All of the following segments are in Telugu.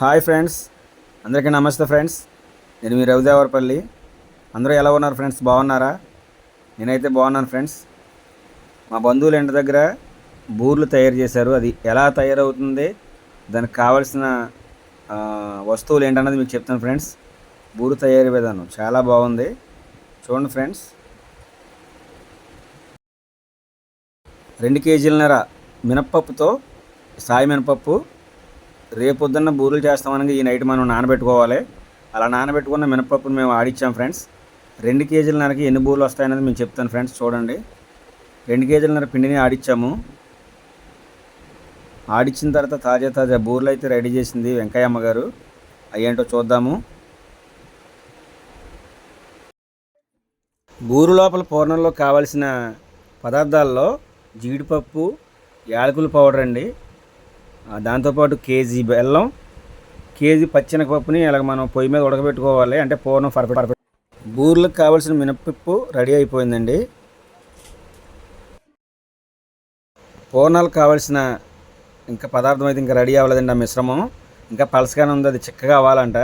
Hi friends. అందరికీ నమస్తే ఫ్రెండ్స్. నేను మీ రవిదేవరపల్లి. అందరూ ఎలా ఉన్నారు ఫ్రెండ్స్? బాగున్నారా? నేనైతే బాగున్నాను ఫ్రెండ్స్. మా బంధువుల ఇంటి దగ్గర బూర్లు తయారు చేశారు. అది ఎలా తయారవుతుంది? దానికి కావాల్సిన వస్తువులు ఏంటన్నది మీకు చెప్తాను ఫ్రెండ్స్. బూరు తయారీ విధానం చాలా బాగుంది. చూడండి ఫ్రెండ్స్. రెండు కేజీలన్నర మినప్పప్పుతో సాయి మినపప్పు రేపు పొద్దున్న బూరెలు చేస్తామని ఈ నైట్ మనం నానబెట్టుకోవాలి. అలా నానబెట్టుకున్న మినపప్పును మేము ఆడిచ్చాం ఫ్రెండ్స్. రెండు కేజీలన్నరకి ఎన్ని బూరెలు వస్తాయనేది మేము చెప్తాను ఫ్రెండ్స్ చూడండి. రెండు కేజీలన్నర పిండిని ఆడిచ్చాము. ఆడిచ్చిన తర్వాత తాజా తాజా బూరెలు అయితే రెడీ చేసింది వెంకయ్యమ్మ గారు. అయ్యేంటో చూద్దాము. బూరు లోపల పూర్ణంలో కావలసిన పదార్థాల్లో జీడిపప్పు యాలకుల పౌడర్ అండి. దాంతోపాటు కేజీ బెల్లం కేజీ పచ్చెనగపప్పుని ఇలాగ మనం పొయ్యి మీద ఉడకబెట్టుకోవాలి. అంటే పూర్ణం పర్ఫెక్ట్ పర్ఫెక్ట్ బూర్లకు కావాల్సిన మినపప్పు రెడీ అయిపోయిందండి. పూర్ణాలకు కావాల్సిన ఇంకా పదార్థం అయితే ఇంకా రెడీ అవ్వలేదండి ఆ మిశ్రమం. ఇంకా పలసగానే ఉంది అది చిక్కగా అవ్వాలంట.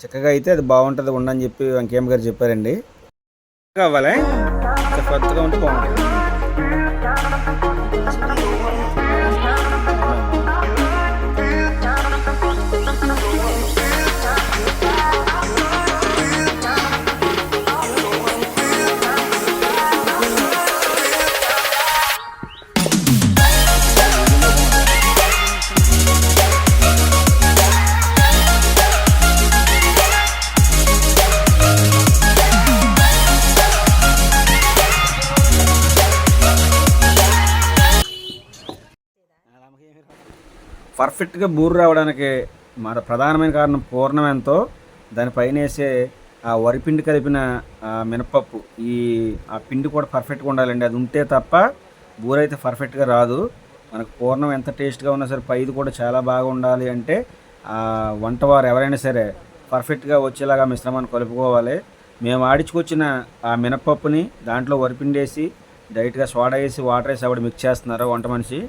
చిక్కగా అయితే అది బాగుంటుంది ఉండని చెప్పి వెంకయ్య గారు చెప్పారండి. చిక్కగా అవ్వాలి. కొత్తగా ఉంటే బాగుంటుంది. పర్ఫెక్ట్గా బూరు రావడానికి మన ప్రధానమైన కారణం పూర్ణం ఎంతో. దానిపైన వేసే ఆ వరిపిండి కలిపిన మినపప్పు ఈ ఆ పిండి కూడా పర్ఫెక్ట్గా ఉండాలండి. అది ఉంటే తప్ప బూర అయితే పర్ఫెక్ట్గా రాదు. మనకు పూర్ణం ఎంత టేస్ట్గా ఉన్నా సరే పైది కూడా చాలా బాగా ఉండాలి అంటే ఆ వంటవారు ఎవరైనా సరే పర్ఫెక్ట్గా వచ్చేలాగా మిశ్రమాన్ని కలుపుకోవాలి. మేము ఆడించుకొచ్చిన ఆ మినపప్పుని దాంట్లో వరిపిండి వేసి డైరెక్ట్గా సోడా వేసి వాటర్ వేసి ఆవిడ మిక్స్ చేస్తున్నారు వంట మనిషి.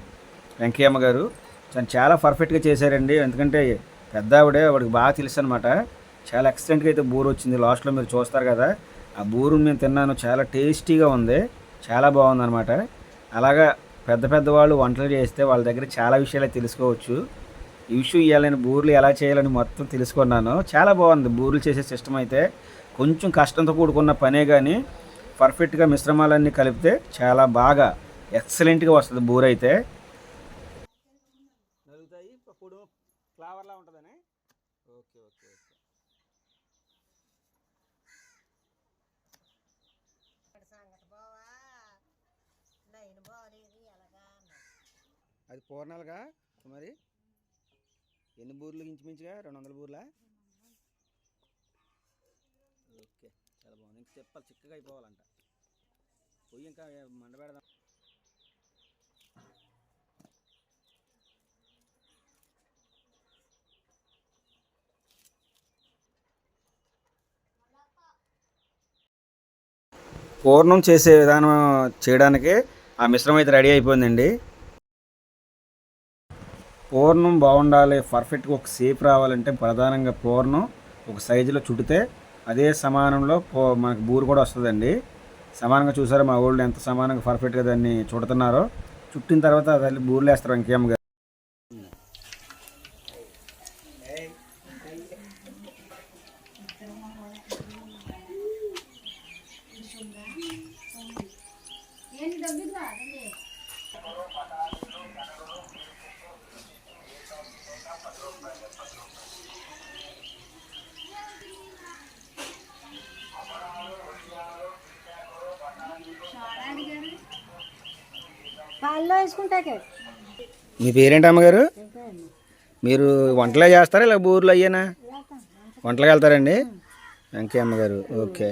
వెంకయ్యమ్మ గారు తను చాలా పర్ఫెక్ట్గా చేశారండి. ఎందుకంటే పెద్ద ఆవిడే వాడికి బాగా తెలుసు అనమాట చాలా ఎక్సలెంట్గా అయితే బూరు వచ్చింది. లాస్ట్లో మీరు చూస్తారు కదా ఆ బూరు నేను తిన్నాను. చాలా టేస్టీగా ఉంది. చాలా బాగుంది అనమాట అలాగా పెద్ద పెద్ద వాళ్ళు వంటలు చేస్తే వాళ్ళ దగ్గర చాలా విషయాలు తెలుసుకోవచ్చు. ఈ విషయం ఇవ్వాలని బూర్లు ఎలా చేయాలని మొత్తం తెలుసుకున్నాను. చాలా బాగుంది బూర్లు చేసే సిస్టమ్ అయితే. కొంచెం కష్టంతో కూడుకున్న పనే కానీ పర్ఫెక్ట్గా మిశ్రమాలన్నీ కలిపితే చాలా బాగా ఎక్సలెంట్గా వస్తుంది బూర అయితే నలుగుతాయి పొడి ఫ్లవర్లా ఉంటుందని. Okay okay okay. అది పూర్ణాలుగా మరి ఎన్ని బూర్లు ఇంచుమించుగా? రెండు వందల బూర్లా? ఓకే చాలా బాగుంది. ఇంక చెప్పాలి చిక్కగా అయిపోవాలంట. పొయ్యి ఇంకా మండ పూర్ణం చేసే విధానం చేయడానికి ఆ మిశ్రమం అయితే రెడీ అయిపోయిందండి. పూర్ణం బాగుండాలి పర్ఫెక్ట్గా ఒక షేప్ రావాలంటే ప్రధానంగా పూర్ణం ఒక సైజులో చుడితే అదే సమానంలో పో మనకు బూరు కూడా వస్తుందండి. సమానంగా చూసారా మా ఊళ్ళో ఎంత సమానంగా పర్ఫెక్ట్గా దాన్ని చుడుతున్నారో. చుట్టిన తర్వాత దాన్ని బూరులు వేస్తారు వెంకయ్యమ్మ గారు వేసుకుంటాకే మీ పేరేంటి అమ్మగారు మీరు వంటలే చేస్తారా ఇలా ఊర్లో అయ్యేనా? వంటలకు వెళ్తారండి? వెంకయ్య అమ్మగారు ఓకే.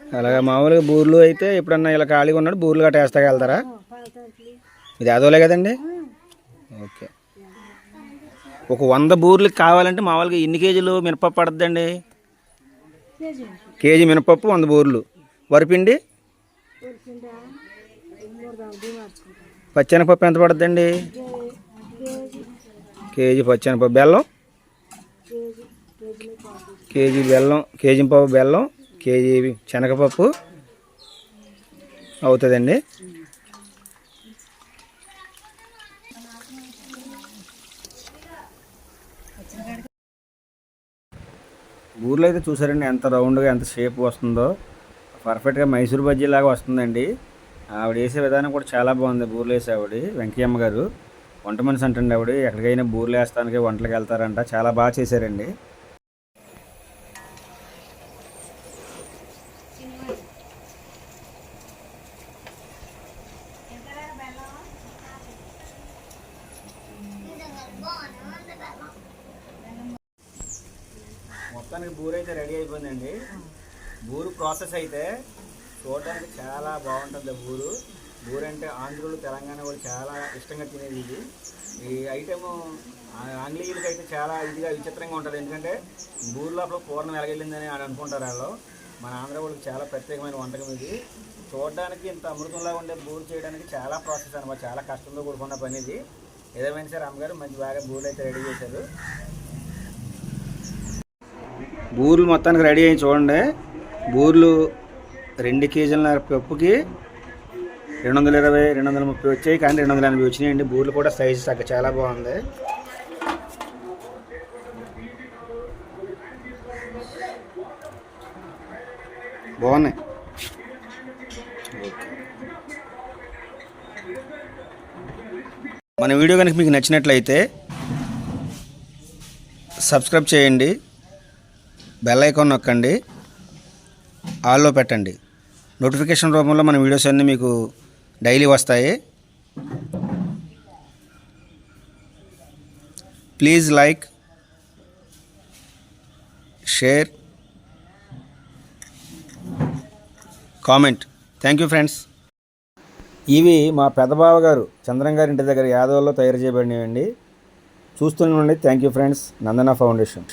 అలాగే మామూలుగా బూర్లు అయితే ఎప్పుడన్నా ఇలా ఖాళీగా ఉన్నాడు బూర్లు గట్ట వేస్తాక వెళ్తారా? ఇది అదోలే కదండి? ఓకే. ఒక వంద బూర్లకి కావాలంటే మామూలుగా ఎన్ని కేజీలు మినపప్పు పడుతుందండి కేజీ కేజీ మినపప్పు వంద బూర్లు. వరిపిండి పచ్చెనపప్పు ఎంత పడుతుందండి? కేజీ పచ్చెనపప్పు బెల్లం? కేజీ బెల్లం కేజీ పప్పు బెల్లం కేజీ శనగపప్పు అవుతుందండి. ఊర్లో అయితే చూసారండి ఎంత రౌండ్గా ఎంత షేప్ వస్తుందో. పర్ఫెక్ట్గా మైసూర్ బజ్జీ లాగా వస్తుందండి. ఆవిడ వేసే విధానం కూడా చాలా బాగుంది. బూర్లు వేసే ఆవిడ వెంకయ్యమ్మ గారు. వంట మనిషి అంటండి ఆవిడ. ఎక్కడికైనా బూర్లు వేస్తానికి వంటలకు వెళ్తారంట. చాలా బాగా చేశారండి. మొత్తానికి బూరు అయితే రెడీ అయిపోయిందండి. బూరు ప్రాసెస్ అయితే చూడడానికి చాలా బాగుంటుంది బూరు బూరు అంటే ఆంధ్రులు తెలంగాణ వాళ్ళు చాలా ఇష్టంగా తినేది ఇది. ఈ ఐటెము ఆంగ్లేయులకి అయితే చాలా ఇదిగా విచిత్రంగా ఉంటుంది. ఎందుకంటే బూరు లోపల పూర్ణం వెలగెళ్ళిందని అని అనుకుంటారు వాళ్ళు. మన ఆంధ్ర వాళ్ళకి చాలా ప్రత్యేకమైన వంటకం ఇది. చూడడానికి ఇంత అమృతంలా ఉండే బూరు చేయడానికి చాలా ప్రాసెస్ అనమాట చాలా కష్టంతో కూడుకున్న పని ఇది. ఏదేమైనా సరే అమ్మగారు మంచి బాగా బూరు అయితే రెడీ చేశారు. బూర్లు మొత్తానికి రెడీ అయ్యి చూడండి. బూర్లు రెండు కేజీల పప్పుకి రెండు వందల ఇరవై రెండు వందల ముప్పై వచ్చాయి కానీ రెండు వందల ఎనభై వచ్చినాయండి. బూర్లు కూడా సైజు తగ్గ చాలా బాగుంది. బాగున్నాయి. మన వీడియో కనుక మీకు నచ్చినట్లయితే సబ్స్క్రైబ్ చేయండి. బెల్ ఐకాన్ నొక్కండి. ఆల్లో పెట్టండి. నోటిఫికేషన్ రూపంలో మన వీడియోస్ అన్నీ మీకు డైలీ వస్తాయి. Please like share comment. Thank you friends. ఇవి మా పెదబావ గారు చంద్రం గారి ఇంటి దగ్గర యాదవ్లో తయారు చేయబడినవండి చూస్తున్నాండి thank you friends Nandana foundation.